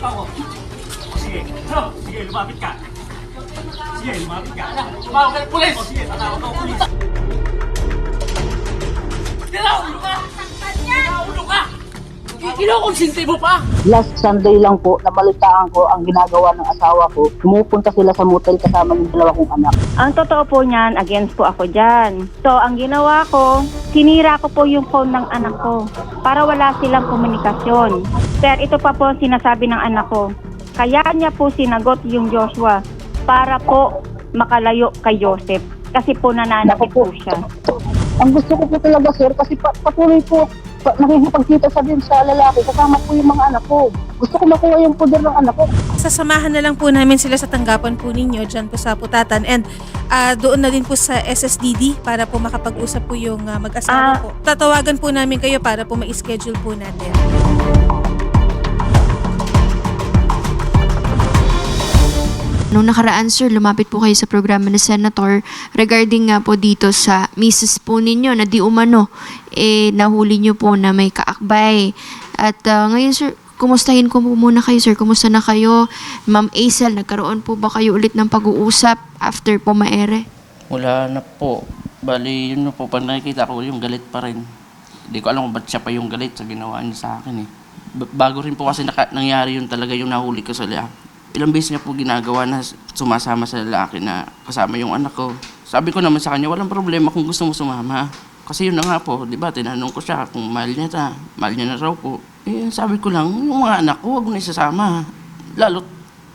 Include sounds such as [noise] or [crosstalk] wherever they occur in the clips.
pa ako. O sige, ano? Sige, lumapit ka. Sige, lumapit ka. Tumawag ka ng pulis! O sige, tatawag ka ng pulis. Tinaulo ka! Tinaulo ka! Kinukonsinti mo pa! Last Sunday lang po, nabalitaan ko ang ginagawa ng asawa ko. Pumupunta sila sa motel kasama ng dalawa kong anak. Ang totoo po niyan, against po ako dyan. So, ang ginawa ko, sinira ko po yung phone ng anak ko para wala silang komunikasyon. Sir, ito pa po ang sinasabi ng anak ko. Kaya niya po sinagot yung Joshua para po makalayo kay Joseph. Kasi po nananakit po siya. Ang gusto ko po talaga sir, kasi pa, patuloy po nakikipagkita sa din sa lalaki, kasama po yung mga anak ko. Gusto ko makuha yung poder ng anak ko. Sasamahan na lang po namin sila sa tanggapan po ninyo dyan po sa Putatan and ah, doon na din po sa SSDD para po makapag-usap po yung ah, Ah. mag-asawa po. Tatawagan po namin kayo para po ma-schedule po natin. Nung nakaraan sir, lumapit po kayo sa programa ni Senator regarding nga po dito sa misis po ninyo na di umano, eh nahuli nyo po na may kaakbay. At ah, ngayon sir, kumustahin ko po muna kayo sir, kumusta na kayo? Ma'am Aisel, nagkaroon po ba kayo ulit ng pag-uusap after po maere? Wala na po. Bali, yun na po, pag nakikita ko yung galit pa rin. Hindi ko alam kung ba't siya pa yung galit sa ginawa niya sa akin eh. Ba- bago rin po kasi naka- nangyari yun talaga yung nahuli ko sa lalaki. Ilang beses niya po ginagawa na sumasama sa lalaki na kasama yung anak ko. Sabi ko naman sa kanya, walang problema kung gusto mo sumama. Kasi yun na nga po, di ba, tinanong ko siya kung mahal niya ta, mahal niya na raw po. Eh, sabi ko lang, yung mga anak ko, huwag mo na isasama. Lalo,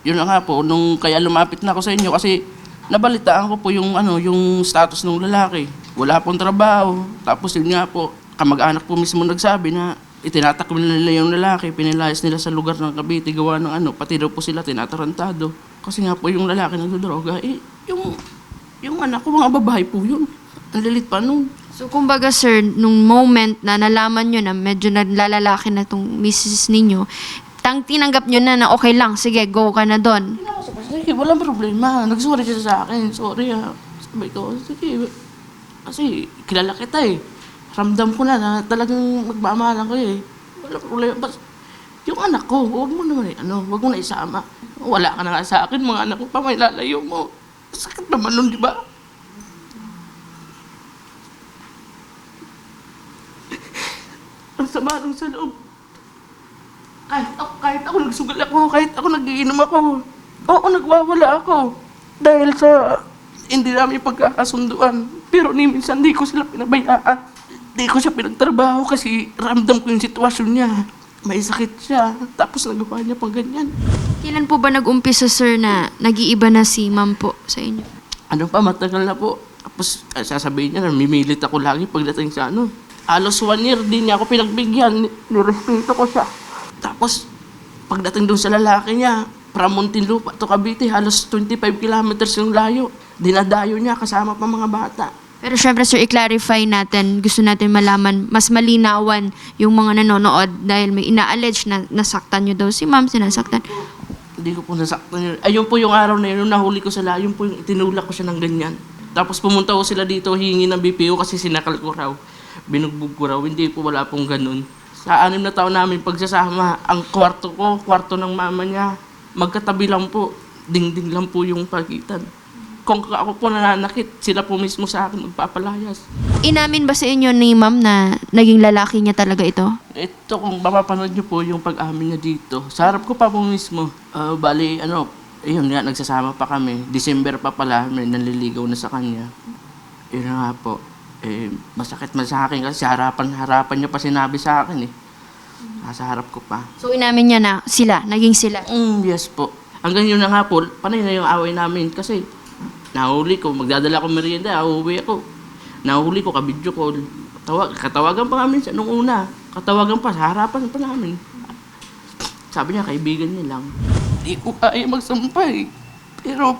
yun na nga po, nung kaya lumapit na ako sa inyo kasi nabalitaan ko po yung ano, yung status ng lalaki. Wala pong trabaho. Tapos yun nga po, kamag-anak po mismo nagsabi na itinatakbo nila yung lalaki, pinilayas nila sa lugar ng Cavite, gawa ng ano, pati daw po sila tinatarantado. Kasi nga po yung lalaki nagdodroga, eh, yung, yung anak ko, mga babae po yun. Ang lilit pa nun. So kumbaga sir, nung moment na nalaman nyo na medyo naglalalaki na tong misis ninyo, tang tinanggap nyo na na okay lang, sige, go ka na doon. Sige, walang problema. Nagsorry siya sa akin. Sorry ah. Sabi ko, sige. Kasi kilala kita eh. Ramdam ko na na talagang magmamahalan ko eh. Walang problema. Bas, yung anak ko, huwag mo naman eh, ano, huwag mo na isama. Wala ka na nga sa akin, mga anak ko pa, may lalayo mo. Sakit naman nun, di ba? [laughs] Ang sama nung sa loob. Kahit ako, kahit ako nagsugal ako, kahit ako nagiinom ako. Oo, nagwawala ako. Dahil sa hindi namin pagkakasunduan. Pero ni minsan di ko sila pinabayaan. Di ko siya pinagtrabaho kasi ramdam ko yung sitwasyon niya. May sakit siya. Tapos nagawa niya pang ganyan. Kailan po ba nag-umpisa sir na nag-iiba na si ma'am po sa inyo? Ano pa, matagal na po. Tapos eh, sasabihin niya, namimilit ako lagi pagdating sa ano. Halos one year din niya ako pinagbigyan. Ni- Nirespeto ko siya. Tapos, pagdating doon sa lalaki niya, from Muntinlupa to Cavite, halos 25 kilometers yung layo. Dinadayo niya kasama pa mga bata. Pero syempre sir, i-clarify natin, gusto natin malaman, mas malinawan yung mga nanonood dahil may ina-allege na nasaktan nyo daw si ma'am, sinasaktan. Hindi ko po nasaktan yun. Ayun po yung araw na yun, nahuli ko sila, yun po yung itinulak ko siya ng ganyan. Tapos pumunta ko sila dito, hingi ng BPO kasi sinakal ko raw. Binugbog ko raw. Hindi po wala pong ganun. Sa anim na taon namin pagsasama, ang kwarto ko, kwarto ng mama niya, magkatabi lang po. Dingding lang po yung pagitan. Kung ako po nananakit, sila po mismo sa akin magpapalayas. Inamin ba sa inyo ni ma'am na naging lalaki niya talaga ito? Ito, kung mapapanood niyo po yung pag-amin niya dito, sa harap ko pa po mismo, ah, bali, ano, ayun nga, nagsasama pa kami. December pa pala, may nanliligaw na sa kanya. Yun na nga po. Eh, masakit man sa akin kasi sa harapan, harapan niya pa sinabi sa akin eh. Nasa harap ko pa. So inamin niya na sila, naging sila. Mm, yes po. Hanggang yun na nga po, panay na yung away namin kasi nahuli ko, magdadala ko merienda, uuwi ako. Nahuli ko, kabidyo ko. Tawag, katawagan pa kami sa nung una. Katawagan pa, sa harapan pa namin. Sabi niya, kaibigan niya lang. Hindi ko kaya magsampay. Pero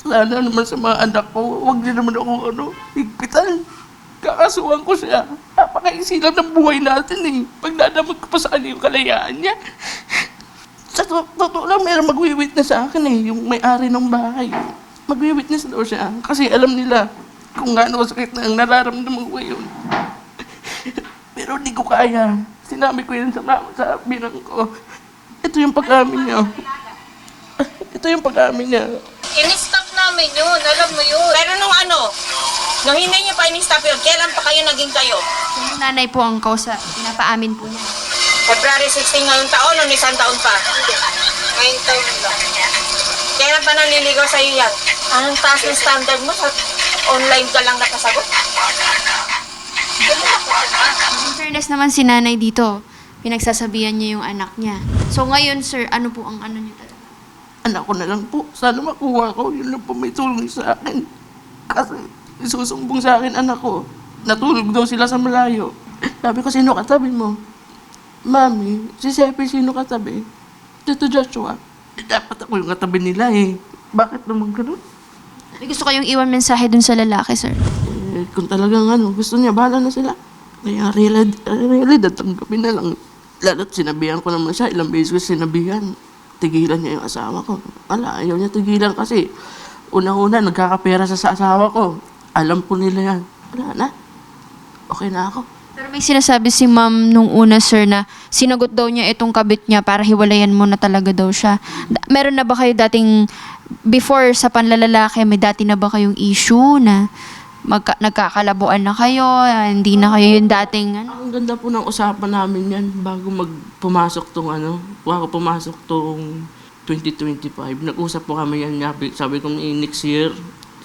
sana naman sa mga anak ko, huwag niya naman ako ano, higpitan. Kakasuhan ko siya. Napakaisi lang ng buhay natin eh. Pagdadamag ko pa sa kanya yung kalayaan niya. Sa to- totoo lang, meron magwi-witness sa akin eh, yung may-ari ng bahay. Magwi-witness daw siya. Kasi alam nila kung gaano sakit na ang nararamdaman ko yun. [laughs] Pero di ko kaya. Sinabi ko yun sa, mama, sa binang ko. Ito yung pag-amin niya. [laughs] Ito yung pag-amin niya. In-stop namin yun, alam mo yun. Pero nung ano, nung hindi niyo pa in-stop yun, kailan pa kayo naging kayo? Yung nanay po ang kausap, pinapaamin po niya. February 16 ngayong taon, nung isang taon pa. Ngayong taon lang. Kailan pa nanliligaw sa'yo yan? Anong taas ng standard mo? Sa online ka lang nakasagot? In fairness naman si nanay dito, pinagsasabihan niya yung anak niya. So ngayon, sir, ano po ang ano niyo talaga? Anak ko na lang po. Sana makuha ko. Yun lang po may tulong sa akin. Kasi isusumbong sa akin anak ko. Natulog daw sila sa malayo. Sabi ko, sino katabi mo? Mami, si Sepi, sino katabi? Tito Joshua. Eh, Dapat ako yung katabi nila eh. Bakit naman ganun? May gusto kayong iwan mensahe dun sa lalaki, sir. Eh, kung talagang ano, gusto niya, bahala na sila. Kaya realidad, realidad, tanggapin na lang. Lalo't sinabihan ko naman siya, ilang beses ko sinabihan. Tigilan niya yung asawa ko. Wala, ayaw niya tigilan kasi unang-una, nagkakapera sa, sa asawa ko. Alam po nila yan. Wala na. Okay na ako. May sinasabi si ma'am nung una, sir, na sinagot daw niya itong kabit niya para hiwalayan mo na talaga daw siya. Meron na ba kayo dating, before sa panlalalaki, may dati na ba kayong issue na magka, nagkakalabuan na kayo, hindi na kayo yung dating, ano? Ang ganda po ng usapan namin yan bago magpumasok tong ano, bago pumasok tong 2025. Nag-usap po kami yan. Sabi, sabi ko eh, next year,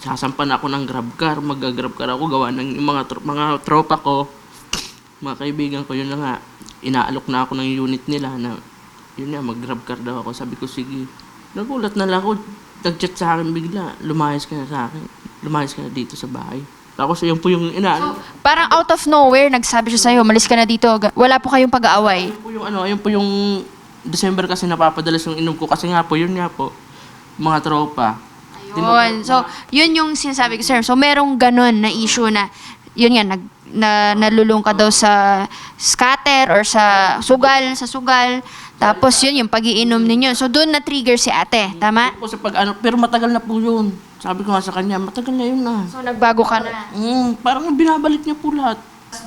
sasampan ako ng grab car. Mag-grab car ako gawa ng mga, tro- mga tropa ko. Mga kaibigan ko, yun na nga. Inaalok na ako ng unit nila na yun nga, mag-grab car daw ako. Sabi ko, sige. Nagulat na lang ako. Nag-chat sa akin bigla. Lumayas ka na sa akin. Lumayas ka na dito sa bahay. Tapos yun po yung inaano. Parang out of nowhere, nagsabi siya sa'yo, malis ka na dito. Wala po kayong pag-aaway. Yun po yung ano, yun po yung December kasi napapadalas yung inom ko kasi nga po, yun nga po, mga tropa. Yun. So, yun yung sinasabi ko, sir. So, merong ganun na issue na, yun nga, nag, na nalulung ka daw sa scatter or sa sugal, sa sugal. Tapos, yun yung pagiinom ninyo. So, doon na-trigger si ate. Tama? Po sa pag ano, pero matagal na po yun. Sabi ko nga sa kanya, matagal na yun na. So, nagbago ka na. Mm, parang binabalik niya po lahat.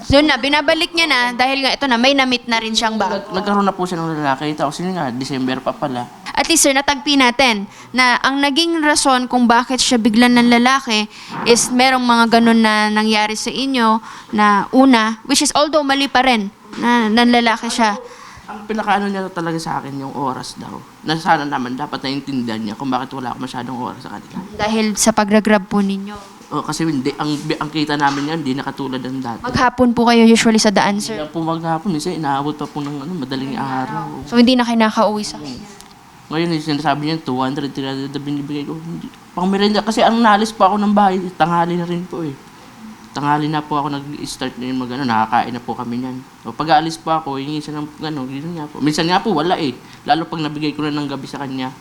Yun na, binabalik niya na dahil nga ito na, may na-meet na rin siyang bago. Nag- Nagkaroon na po siya ng lalaki. Tapos yun nga, December pa pala. At least, sir, natagpi natin na ang naging rason kung bakit siya biglan ng lalaki is merong mga ganun na nangyari sa inyo na una, which is although mali pa rin, na nanlalaki siya. Ang pinakaano niya talaga sa akin yung oras daw. Na sana naman dapat naiintindihan niya kung bakit wala ako masyadong oras sa kanila. Dahil sa pag-grab po ninyo. O, kasi hindi, ang, ang kita namin yan, hindi nakatulad ng dati. Maghapon po kayo usually sa daan, Hindi sir. lang po maghapon, minsan inaabot pa po ng ano, madaling araw. So, hindi na kayo nakauwi sa Ngayon, yung sinasabi niya, 200, 300 na binibigay ko. Hindi. Pang merenda, kasi ang nalis pa ako ng bahay, tanghali na rin po eh. Tanghali na po ako nag-start na yung mag ano, nakakain na po kami niyan. O pag aalis po ako, yung isa ng ano, yun nga po. Minsan nga po, wala eh. Lalo pag nabigay ko na ng gabi sa kanya,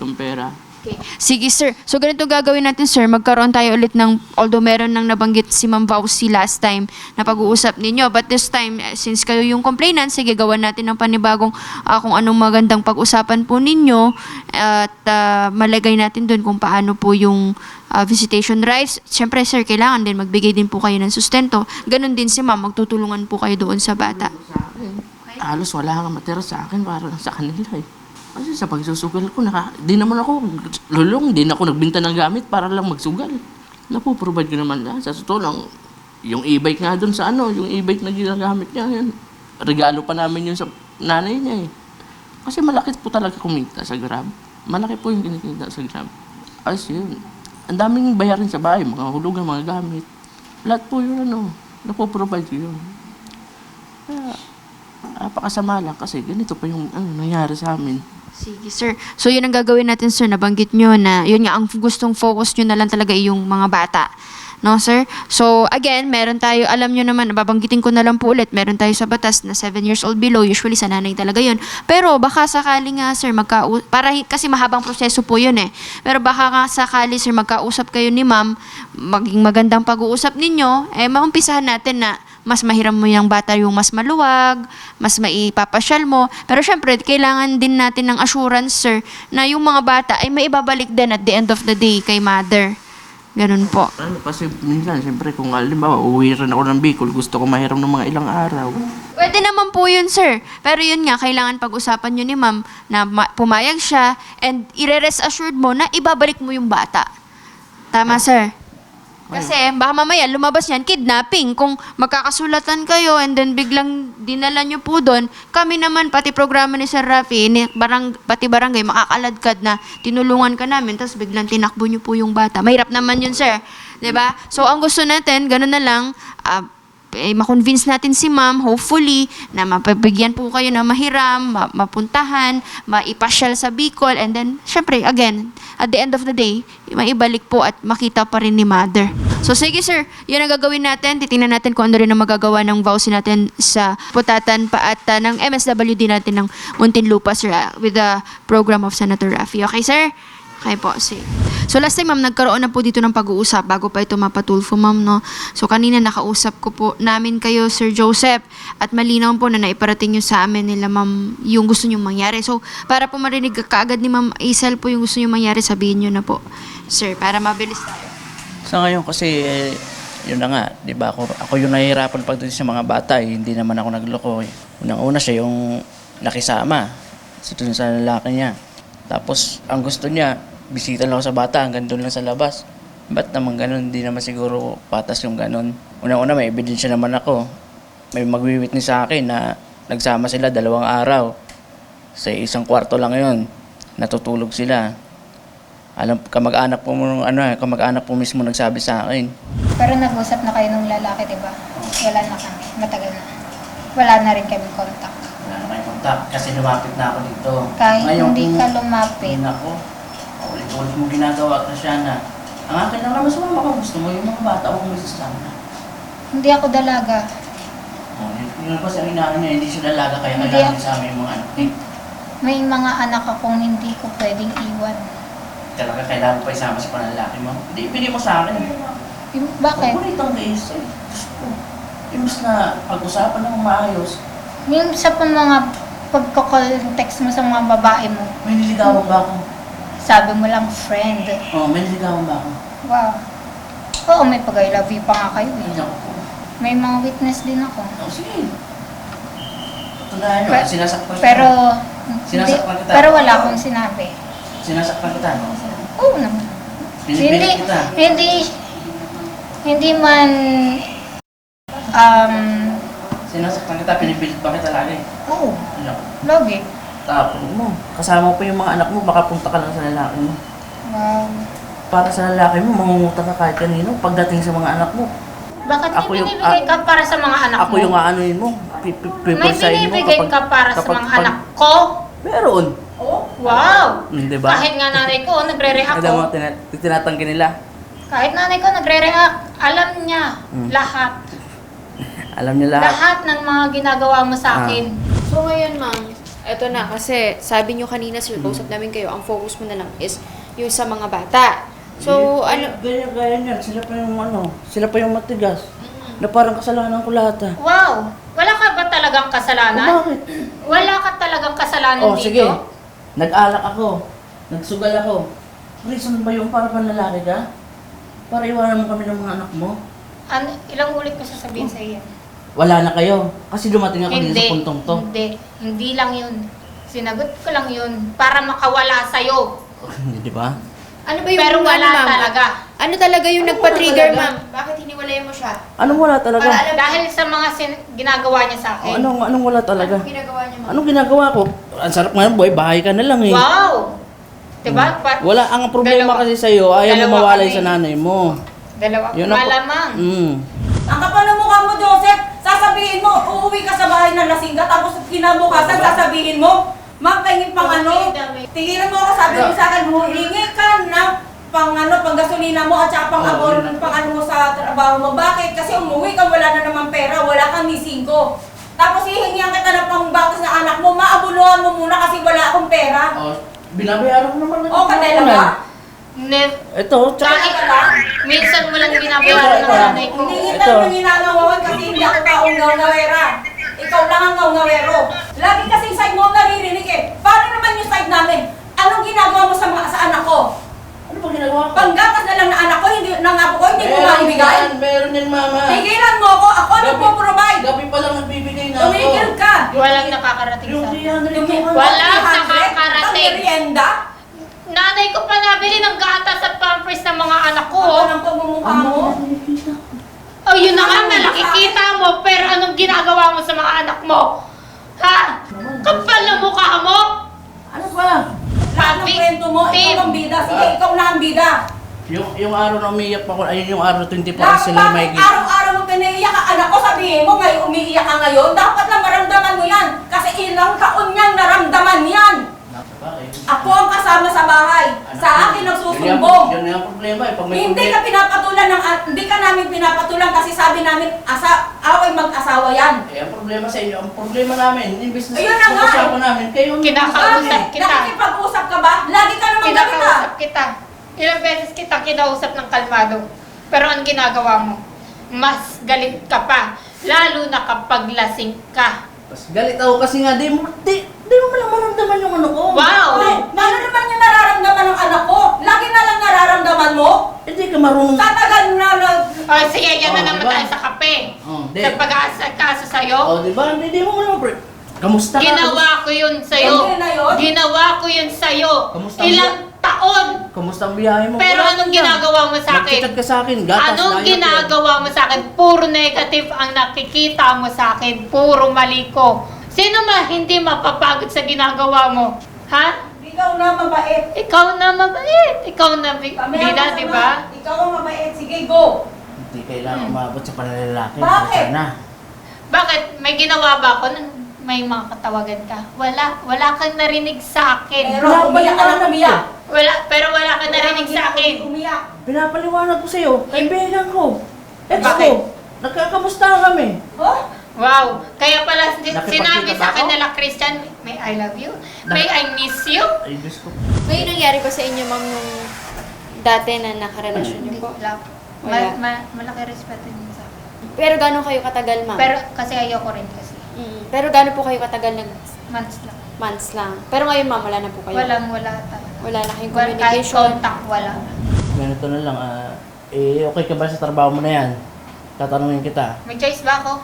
yung pera. Okay. Sige, sir. So, ganito gagawin natin, sir. Magkaroon tayo ulit ng, although meron nang nabanggit si Ma'am Vauci last time na pag-uusap ninyo. But this time, eh, since kayo yung complainant, sige, gawan natin ng panibagong ah, kung anong magandang pag-usapan po ninyo at ah, malagay natin doon kung paano po yung ah, visitation rights. Siyempre, sir, kailangan din magbigay din po kayo ng sustento. Ganon din si Ma'am, magtutulungan po kayo doon sa bata. Halos wala nga matira sa akin para sa kanila eh. Kasi sa pagsusugal ko, naka, di naman ako lulong, di na ako nagbinta ng gamit para lang magsugal. Napoprovide ko naman lahat. Sa totoo lang, yung e-bike nga dun sa ano, yung e-bike na ginagamit niya, yan. Regalo pa namin yun sa nanay niya eh. Kasi malaki po talaga kumita sa Grab. Malaki po yung kinikita sa Grab. Ayos yun. Ang daming bayarin sa bahay, mga hulugan, mga gamit. Lahat po yun ano, napoprovide ko yun. Kaya, napakasama lang kasi ganito pa yung ano, nangyari sa amin. Sige, sir. So, yun ang gagawin natin, sir. Nabanggit nyo na, yun nga, ang gustong focus nyo na lang talaga yung mga bata. No, sir? So, again, meron tayo, alam nyo naman, babanggitin ko na lang po ulit, meron tayo sa batas na 7 years old below, usually sa nanay talaga yun. Pero, baka sakali nga, sir, magka para, kasi mahabang proseso po yun eh. Pero baka nga sakali, sir, magkausap kayo ni ma'am, maging magandang pag-uusap ninyo, eh, maumpisahan natin na mas mahiram mo yung bata yung mas maluwag, mas maipapasyal mo. Pero syempre, kailangan din natin ng assurance, sir, na yung mga bata ay maibabalik din at the end of the day kay mother. Ganun po. Ano, kasi minsan, siyempre, kung halimbawa, uwi rin ako ng Bicol, gusto ko mahiram ng mga ilang araw. Pwede naman po yun, sir. Pero yun nga, kailangan pag-usapan nyo ni ma'am na ma- pumayag siya and ire-rest assured mo na ibabalik mo yung bata. Tama, sir? Kasi baka mamaya lumabas yan, kidnapping. Kung magkakasulatan kayo and then biglang dinala nyo po doon, kami naman, pati programa ni Sir Rafi, ni barang, pati barangay, makakaladkad na tinulungan ka namin, tapos biglang tinakbo nyo po yung bata. Mahirap naman yun, sir. 'Di ba? So, ang gusto natin, ganun na lang, ah, eh, makonvince natin si ma'am, hopefully, na mapabigyan po kayo na mahiram, ma- mapuntahan, maipasyal sa Bicol, and then, syempre, again, at the end of the day, maibalik po at makita pa rin ni mother. So, sige sir, yun ang gagawin natin. Titingnan natin kung ano rin ang magagawa ng vowsy natin sa putatan pa at ah, ng MSWD natin ng Muntinlupa, sir, ah, with the program of Senator Rafi. Okay, sir? Okay po, sige. So last time ma'am, nagkaroon na po dito ng pag-uusap bago pa ito mapatulfo ma'am, no? So kanina nakausap ko po namin kayo, Sir Joseph, at malinaw po na naiparating nyo sa amin nila ma'am yung gusto nyo mangyari. So para po marinig kaagad ni ma'am Isel po yung gusto nyo mangyari, sabihin nyo na po, sir, para mabilis tayo. Sa ngayon kasi, eh, yun na nga, di ba, ako, ako yung nahihirapan pagdating sa mga bata, eh, hindi naman ako nagloko eh. Unang-una siya yung nakisama sa sa lalaki niya. Tapos, ang gusto niya, bisita lang ako sa bata, hanggang doon lang sa labas. Ba't naman ganun? Hindi naman siguro patas yung ganun. Unang-una, may ebidensya naman ako. May magwi-witness sa akin na nagsama sila dalawang araw. Sa isang kwarto lang yun. Natutulog sila. Alam, kamag-anak po mo, ano, eh, kamag-anak po mismo nagsabi sa akin. Pero nag-usap na kayo ng lalaki, di ba? Wala na kami. Matagal na. Wala na rin kami contact. Wala na kayong kontak kasi lumapit na ako dito. Kahit hindi kung- ka lumapit. Nako, ulit-ulit mo ginagawa ka siya na. Ang akin lang naman sumama kung gusto mo yung mga bata o may sasama. Hindi ako dalaga. Oh, yun, yun pa sa inaano niya, hindi siya dalaga kaya Hindi kailangan sa amin yung mga anak. May mga anak akong hindi ko pwedeng iwan. talaga kailangan pa isama sa panlalaki mo. Hindi, pili mo sa akin. Yung- Bakit? Paborito ang case eh. Diyos ko. Na pag-usapan ng maayos, Yung sa pa mga pagkakall text mo sa mga babae mo, may niligawan ba ako? Sabi mo lang friend. Oh, may niligawan ba ako? Wow. Oo, may pag-I love you pa nga kayo Ay, eh. naku po. May mga witness din ako. Oh, sige. Patunayan nyo, Pe- sinasaktan kita. Pero, hindi, Sinasaktan kita. pero wala akong sinabi. Sinasaktan kita. Oo naman. Pinipilit Hindi, kita. hindi, hindi man, um, Sinasaktan kita, pinipilit pa kita lagi. oo, Ano? lagi. Tapos mo, kasama mo pa yung mga anak mo, baka punta ka lang sa lalaki mo. Wow. Para sa lalaki mo, mangungutang ka kahit kanino pagdating sa mga anak mo. Bakit Ako may yung- binibigay ka para sa mga anak Ako mo? yung aanuin mo, pi- pi- may pipersahin mo binibigay kapag- ka para sa kapag- mga pag- anak ko? Meron. Wow! Hmm, di ba? Kahit nga nanay ko, nagre-react Alam mo, ko. tina- tinatanggi nila. Kahit nanay ko, nagre-react. Alam niya Hmm. lahat. Alam niya lahat. Lahat ng mga ginagawa mo Ah. sa akin. So ngayon, ma'am, eto na kasi sabi nyo kanina, sir, kausap namin kayo, ang focus mo na lang is yung sa mga bata. So, Eh, ano, Ganyan, ganyan yan. Sila pa yung ano, sila pa yung matigas. Na parang kasalanan ko lahat ah. Wow! Wala ka ba talagang kasalanan? bakit? Wala ka talagang kasalanan Oh, dito? sige. Nag-alak ako. Nagsugal ako. Reason ba yung para panlalaki ka? Para iwanan mo kami ng mga anak mo? Ano, ilang ulit ko sasabihin sa iyo? Wala na kayo. Kasi dumating ako dito sa puntong to. Hindi. Hindi lang yun. Sinagot ko lang yun para makawala sa'yo. [laughs] Di ba? ano ba yung Pero wala ano, ma'am? talaga. Ano talaga yung Ano nagpa-trigger, talaga? ma'am? Bakit hiniwalay mo siya? Anong wala talaga? Para alam Dahil sa mga sin- ginagawa niya sa O, akin. anong, anong wala talaga? Anong ginagawa niya, ma'am? Anong ginagawa ko? Ang sarap ngayon, boy. Bahay ka na lang eh. Wow! Diba? Pa- Wala, ang problema Dalawa. kasi sa'yo, ayaw mo Dalawa mawalay kami. sa nanay mo. Dalawa. Yun ang- Malamang. Mm. Ang kapal ng mukha mo, Joseph, sasabihin mo, uuwi ka sa bahay ng lasingga, tapos kinabukasan, sasabihin mo, ma'am, pahingin pang ano, tigilan mo ako, sabi mo sa akin, humingi ka ng pang ano, pang gasolina mo at saka pang Oo, abon, yun. pang ano mo sa trabaho mo. Bakit? Kasi umuwi ka, wala na naman pera, wala kang misingko. Tapos hihingihan kita ng pangbatas na anak mo, maabunuhan mo muna kasi wala akong pera. O, binabayaran mo naman. O, kadela ba? Ne- Ito, tsaka minsan mo lang Ito, binabayaran ito. ng nanay ko. Hindi Ito. kita mo ginagawa kasi hindi ako taong ngawera. Ikaw lang ang ngawero. Lagi kasi side mo ang naririnig eh. Paano naman yung side namin? Anong ginagawa mo sa, mga, sa anak ko? Ano ba ginagawa ko? Panggatas na lang na anak ko, hindi ng apo ko, hindi Meron maibigay. yan, meron yan, mama. Tigilan mo ako, ako Gabi- nagpo-provide. Gabi pa lang nagbibigay na ako. Tumigil ka. Walang nakakarating Yung sa 300 Yung yung Walang 300, nakakarating. Ang merienda? Nanay ko pa nabili ng gatas at pampers ng mga anak ko. Oh. ng pagmumukha mo. Oh, yun na nga, nakikita mo, pero anong ginagawa mo sa mga anak mo? Ha? Kapal ng mukha mo? Ano ba? Lahat ng Papi, kwento mo, Tim. ikaw ang bida. Sige, ikaw na ang bida. Yung, yung araw na umiyak ako, ayun yung araw 24 Lahat hours sila may bakit araw-araw mo pinaiyak ang anak ko, sabihin mo ngayon umiiyak ka ngayon, dapat lang maramdaman mo yan. Kasi ilang taon niyang naramdaman yan. Ako ang kasama sa bahay. Sa akin nagsusumbong. Yun yung problema eh. Pag may Hindi problema- ka pinapatulan ng hindi ka namin pinapatulan kasi sabi namin asa away mag-asawa yan. Eh, ang problema sa inyo, ang problema namin, imbis na Ayun na nga. pag-usapan namin, kayo ang Kinakausap Bakit? kita. Nakikipag-usap ka ba? Lagi ka naman ganito. Kinakausap kita. Ilang beses kita kinausap ng kalmado. Pero ang ginagawa mo, mas galit ka pa. Lalo na kapag lasing ka. Mas galit ako kasi nga, di mo, di, di mo lang maramdaman yung ano ko. Wow! Ay, ano naman yung nararamdaman ng anak ko? Lagi na lang nararamdaman mo? Hindi ka marunong. Tatagal na lang. O sige, yan na Oh, naman diba? tayo sa kape. Oh, di. Sa pag-aasikaso sa'yo. Oh, di ba? Hindi, di mo lang, pre. Kamusta ka? Ginawa ko yun sa'yo. Hindi na yun? Ginawa ko yun sa'yo. Kamusta Ilang taon. Kamusta ang biyahe mo? Pero anong ginagawa mo sa akin? Nagchat ka sa akin, gatas. Anong diet ginagawa mo sa akin? Puro negative ang nakikita mo sa akin. Puro mali ko. Sino ma hindi mapapagod sa ginagawa mo? Ha? Ikaw na mabait. Ikaw na mabait. Ikaw na bi- Kami ang bida, masama. di ba? Ikaw ang mabait. Sige, go. Hindi kailangan umabot sa panlalaki. Bakit? Sana. Bakit? May ginawa ba ako nang may mga katawagan ka? Wala. Wala kang narinig sa akin. Pero umiyak ka na umiyak. Wala, pero wala kang narinig sa akin. Umiyak. Pinapaliwanag ko sa'yo, kaibigan ko. Ex Bakit? ko. Nagkakamusta kami. Oh? Wow! Kaya pala si- Nakipagkita sinabi ba sa akin ako? nila, Christian, may I love you, may I miss you. Ay, Diyos ko. May nangyari ba sa inyo, ma'am, nung dati na nakarelasyon niyo po? Wala. Wala. ma, malaki respeto niyo sa akin. Pero gano'n kayo katagal, ma'am? Pero kasi ayoko rin kasi. Mm, pero gano'n po kayo katagal nag Months lang. months lang? Pero ngayon, ma'am, wala na po kayo? Walang wala talaga. Wala na kayong Wala, kahit communication? contact, wala. Ganito na lang, ah, eh, okay ka ba sa trabaho mo na yan? Tatanungin kita. May choice ba ako?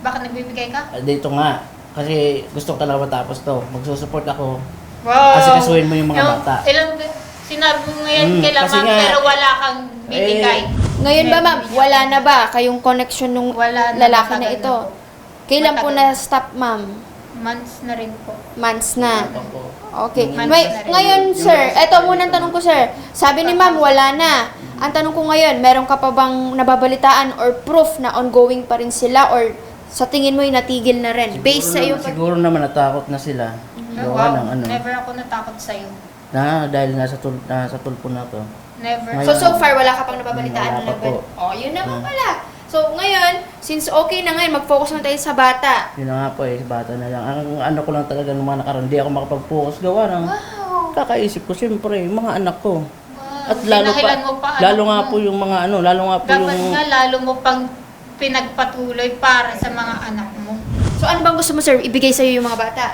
Bakit nagbibigay ka? Ah, dito nga. Kasi gusto ko talaga matapos to. Magsusupport ako. Wow! Kasi kasuhin mo yung mga bata. Ilang, sinabi mo ngayon Mm, kailangan, kasi nga- pero wala kang bibigay. Ngayon ba, ma'am, wala na ba kayong connection nung Wala na, lalaki na matagal ito? na po. Kailan po Matagal. na-stop, ma'am? Months na rin po. Months na. Okay. Months May, na rin. ngayon, sir, eto muna ang tanong ko, sir. Sabi ni ma'am, wala na. Ang tanong ko ngayon, meron ka pa bang nababalitaan or proof na ongoing pa rin sila or sa tingin mo yung natigil na rin? Based sa iyo. naman, siguro naman natakot na sila. Gawa wow, ng ano. never ako natakot sa'yo. Na, dahil nasa, tul nasa tulpo na to. Never. Ngayon- So, so far, wala ka pang nababalitaan Wala na pa po. laban? Oh, yun naman pala. So, ngayon, since okay na ngayon, mag-focus na tayo sa bata. Yun na nga po eh, bata na lang. Ang ano ko lang talaga ng mga nakaraan, di ako makapag-focus gawa ng kakaisip ko siyempre, yung mga anak ko. At lalo pa, Dinahilan mo pa, lalo anak nga po yung mga ano, lalo nga po Dapat yung... nga lalo mo pang pinagpatuloy para sa mga anak mo. So, ano bang gusto mo, sir? Ibigay sa'yo yung mga bata?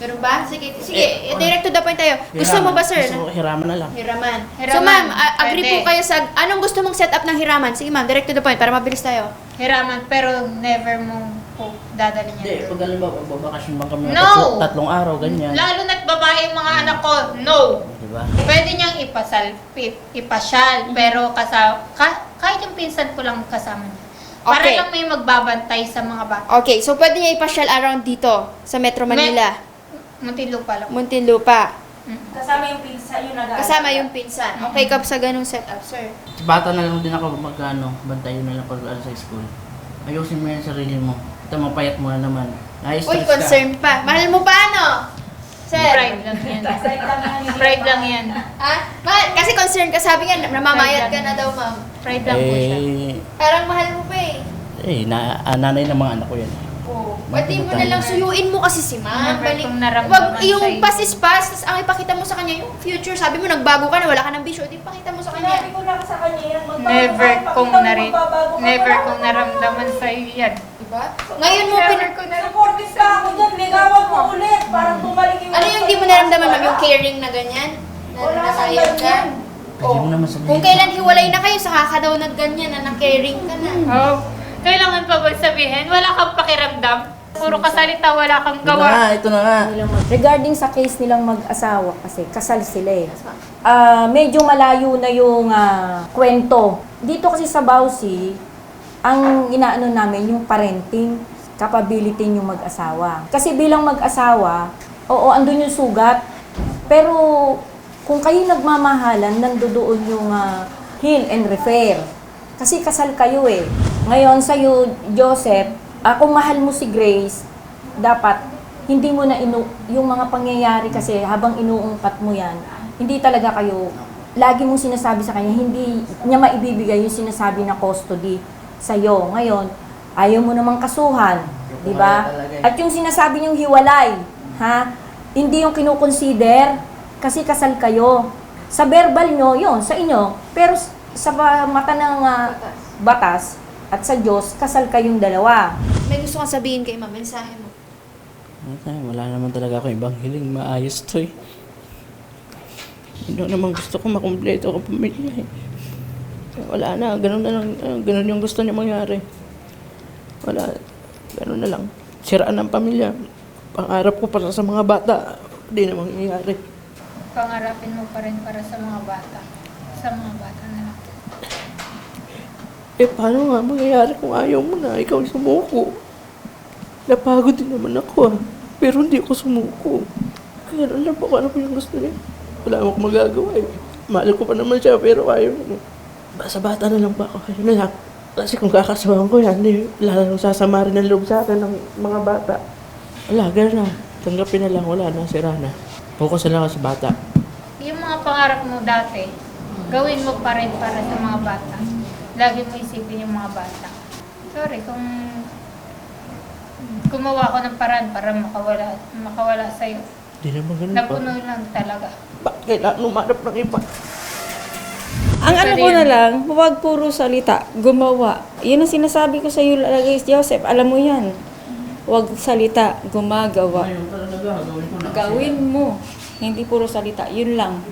Meron ba? Sige, sige. Eh, direct to the point tayo. Gusto mo ba, sir? Gusto ko hiraman na lang. Hiraman. Hiraman, So, ma'am, a- agree pwede. po kayo sa... Anong gusto mong setup ng hiraman? Sige, ma'am, direct to the point para mabilis tayo. Hiraman, pero never mo po dadalhin Hindi, yan. pag alam ba, magbabakasyon bang kami ng No! tatlo- tatlong araw, ganyan. Lalo na't babae yung mga anak ko, no. Diba? Pwede niyang ipasal, ip, ipasyal, pero kasa, ka, kahit yung pinsan ko lang kasama niya. Para Okay. lang may magbabantay sa mga bata. Okay, so pwede niya ipasyal around dito, sa Metro Manila. Muntinlupa lang. Muntinlupa. Kasama yung pinsa yung nag Kasama yung pinsan. Okay ka sa ganung setup, sir? Bata na lang din ako magkano, bantayan na lang pag ano sa school. Ayusin mo yung sarili mo. Ito mapayat mo na naman. Uy, Na-stress ka. concern pa. Mahal mo pa, ano? Sir? Pride lang yan. [laughs] Pride lang yan. Ha? Mahal, kasi concern ka, sabi nga, namamayat ka na daw, ma'am. Pride lang po siya. Eh, Parang mahal mo pa eh. eh, na, ah, nanay ng mga anak ko yan. Pati mo na lang suyuin mo kasi si ma'am. Never Balik. kong naramdaman Wag, yung sa'yo. past is past, tapos ang ipakita mo sa kanya yung future. Sabi mo, nagbago ka na, wala ka ng bisyo, di pakita mo sa Sinabi kanya. ko na sa kanya yan. magbago Never ka, kong pakita mo nari magbabago ka, never wala kong naramdaman sa iyo yan. Diba? Ngayon mo, Never pin- ko na Supportive ka ako dyan. Ligawan mo ulit. Parang bumalik yung... ano yung di mo naramdaman, ma'am? Yung caring na ganyan? Na Wala kang nasayang ka? ganyan. Pwede mo naman sabihin. Kung kailan hiwalay na kayo, saka ka daw nagganyan na na-caring ka na. Oh, kailangan pa ba sabihin? Wala kang pakiramdam? Puro kasalita, wala kang Ito na nga, gawa. ito na nga. Regarding sa case nilang mag-asawa, kasi kasal sila eh. Ah, medyo malayo na yung ah, kwento. Dito kasi sa Bausi, ang inaano namin yung parenting capability yung mag-asawa. Kasi bilang mag-asawa, oo, andun yung sugat. Pero kung kayo nagmamahalan, nandoon yung ah, heal and repair. Kasi kasal kayo eh. Ngayon sa'yo, Joseph, ah, kung mahal mo si Grace, dapat hindi mo na inu yung mga pangyayari kasi habang inuungkat mo yan, hindi talaga kayo lagi mong sinasabi sa kanya, hindi niya maibibigay yung sinasabi na custody sa iyo. Ngayon, ayaw mo namang kasuhan, di ba? At yung sinasabi niyong hiwalay, ha? Hindi yung kinukonsider kasi kasal kayo. Sa verbal nyo, yun, sa inyo. Pero sa mata ng ah, batas at sa Diyos, kasal kayong dalawa. May gusto kang sabihin kay ma'am, mensahe mo. Ay, wala naman talaga ako ibang hiling. Maayos to eh. Hindi naman gusto ko makumpleto ko pamilya eh. Wala na, ganun na lang. ah, Ganun yung gusto niya mangyari. Wala, ganun na lang. Siraan ang pamilya. Pangarap ko para sa mga bata. Hindi na mangyayari. Pangarapin mo pa rin para sa mga bata. Sa mga bata na lang. Eh, paano nga mangyayari kung ayaw mo na? Ikaw sumuko. Napagod din naman ako ah. Pero hindi ako sumuko. Kaya alam kung ano po yung gusto niya. Wala akong magagawa eh. Mahal ko pa naman siya, pero ayaw niya. Basta bata na lang pa ako. Ayaw na lang. Kasi kung kakasuhan ko yan, eh, lalo sasama rin ang loob sa akin ng mga bata. Wala, gano'n na. Tanggapin na lang, wala na, sira na. Focus na lang ako sa bata. Yung mga pangarap mo dati, gawin mo pa rin para sa mga bata. Lagi mo isipin yung mga bata. Sorry kung gumawa ko ng paraan para makawala, makawala sa'yo. Hindi naman ganun pa. Napuno lang talaga. Bakit kailangan umanap ng iba? Ang ano ko na lang, huwag puro salita, gumawa. Yun ang sinasabi ko sa iyo, guys, Joseph, alam mo yan. Huwag salita, gumagawa. Gawin mo. Hindi puro salita, yun lang.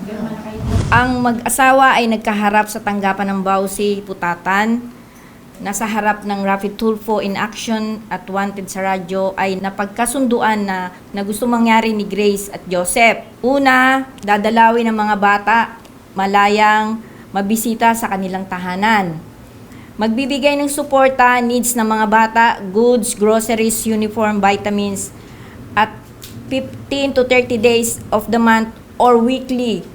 Ang mag-asawa ay nagkaharap sa tanggapan ng Bausi, Putatan. Nasa harap ng Rapid Tulfo in Action at Wanted sa radyo ay napagkasunduan na, na gusto mangyari ni Grace at Joseph. Una, dadalawin ng mga bata, malayang mabisita sa kanilang tahanan. Magbibigay ng suporta, needs ng mga bata, goods, groceries, uniform, vitamins, at 15 to 30 days of the month or weekly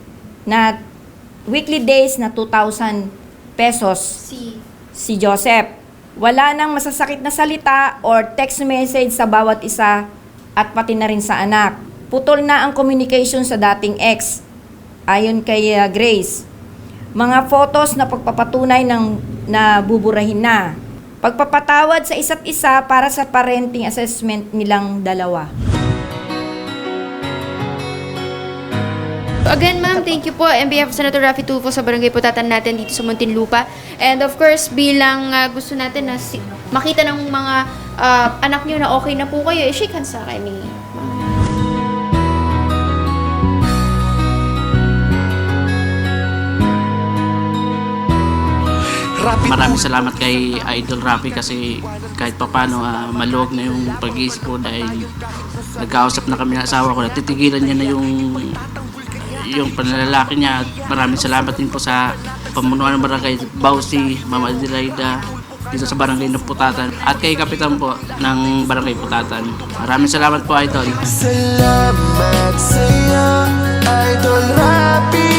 na weekly days na 2,000 pesos Si si Joseph. Wala nang masasakit na salita or text message sa bawat isa at pati na rin sa anak. Putol na ang communication sa dating ex. Ayon kay uh, Grace. Mga photos na pagpapatunay ng na buburahin na. Pagpapatawad sa isa't isa para sa parenting assessment nilang dalawa. Again, ma'am, thank you po. On behalf of Senator Raffy Tulfo sa barangay Putatan natin dito sa Muntinlupa. And of course, bilang ah, gusto natin na si- makita ng mga ah, anak niyo na okay na po kayo, eh, shake hands sa akin ni Maraming salamat kay Idol Rafi kasi kahit papano uh, maluwag na yung pag-iisip ko dahil nagkausap na kami ng asawa ko. Natitigilan niya na yung yung panlalaki niya. Maraming salamat din po sa pamunuan ng barangay Bausi, Mama Adelaida, dito sa barangay ng Putatan at kay Kapitan po ng barangay Putatan. Maraming salamat po Idol. Salamat sa iyo, Idol Happy.